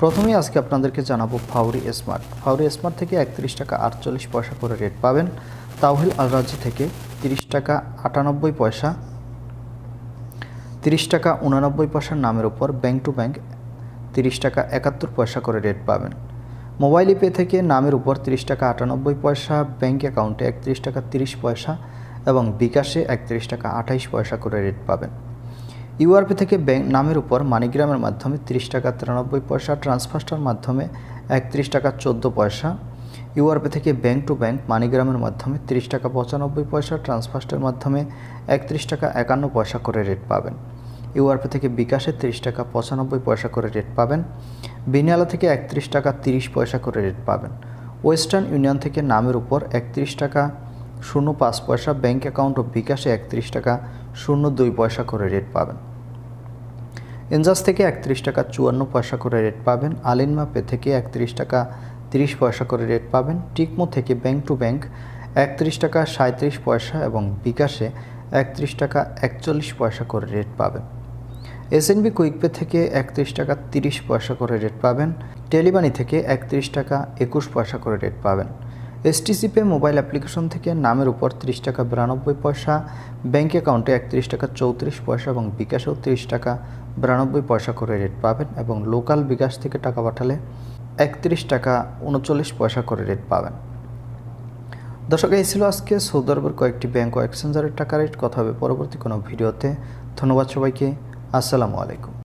প্রথমেই আজকে আপনাদেরকে জানাব ফাউরি স্মার্ট ফাউরি স্মার্ট থেকে একত্রিশ টাকা আটচল্লিশ পয়সা করে রেট পাবেন। তাওহিল আলরাজি থেকে তিরিশ টাকা আটানব্বই পয়সা, তিরিশ টাকা উনানব্বই পয়সার নামের উপর ব্যাংক টু ব্যাংক তিরিশ টাকা একাত্তর পয়সা করে রেট পাবেন। মোবাইল পে থেকে নামের উপর তিরিশ টাকা আটানব্বই পয়সা, ব্যাংক অ্যাকাউন্টে একত্রিশ টাকা তিরিশ পয়সা এবং বিকাশে একত্রিশ টাকা আঠাইশ পয়সা করে রেট পাবেন। ইউআরপি থেকে ব্যাংক নামের উপর মানিগ্রামের মাধ্যমে তিরিশ টাকা তিরানব্বই পয়সা ট্রান্সফার্স্টার মাধ্যমে একত্রিশ টাকা চোদ্দ পয়সা। ইউআরপি থেকে ব্যাংক টু ব্যাংক মানিগ্রামের মাধ্যমে তিরিশ টাকা পঁচানব্বই পয়সা ট্রান্সফার্স্টের মাধ্যমে একত্রিশ টাকা একান্ন পয়সা করে রেট পাবেন। ইউআরপি থেকে বিকাশে তিরিশ টাকা পঁচানব্বই পয়সা করে রেট পাবেন। বিনিয়ালা থেকে একত্রিশ টাকা তিরিশ পয়সা করে রেট পাবেন। ওয়েস্টার্ন ইউনিয়ন থেকে নামের উপর একত্রিশ টাকা শূন্য পাঁচ পয়সা, ব্যাংক অ্যাকাউন্ট ও বিকাশে একত্রিশ টাকা শূন্য দুই পয়সা করে রেট পাবেন। এনজাস থেকে একত্রিশ টাকা চুয়ান্ন পয়সা করে রেট পাবেন। আলিনমা পে থেকে একত্রিশ টাকা তিরিশ পয়সা করে রেট পাবেন। টিকমো থেকে ব্যাংক টু ব্যাংক একত্রিশ টাকা সাঁত্রিশ পয়সা এবং বিকাশে একত্রিশ টাকা একচল্লিশ পয়সা করে রেট পাবেন। এসএনবি কুইকপে থেকে একত্রিশ টাকা তিরিশ পয়সা করে রেট পাবেন। টেলিমানি থেকে একত্রিশ টাকা একুশ পয়সা করে রেট পাবেন। এসটিসি পে মোবাইল অ্যাপ্লিকেশন থেকে নামের উপর তিরিশ টাকা বিরানব্বই পয়সা ব্যাঙ্ক অ্যাকাউন্টে একত্রিশ টাকা চৌত্রিশ পয়সা এবং বিকাশেও তিরিশ টাকা বিরানব্বই পয়সা করে রেট পাবেন এবং লোকাল বিকাশ থেকে টাকা পাঠালে একত্রিশ টাকা উনচল্লিশ পয়সা করে রেট পাবেন। দর্শক, এই ছিল আজকে সৌদি কয়েকটি ব্যাংক ও এক্সচেঞ্জারের টাকা রেট। কথা হবে পরবর্তী কোনো ভিডিওতে। ধন্যবাদ সবাইকে। আসসালামু আলাইকুম।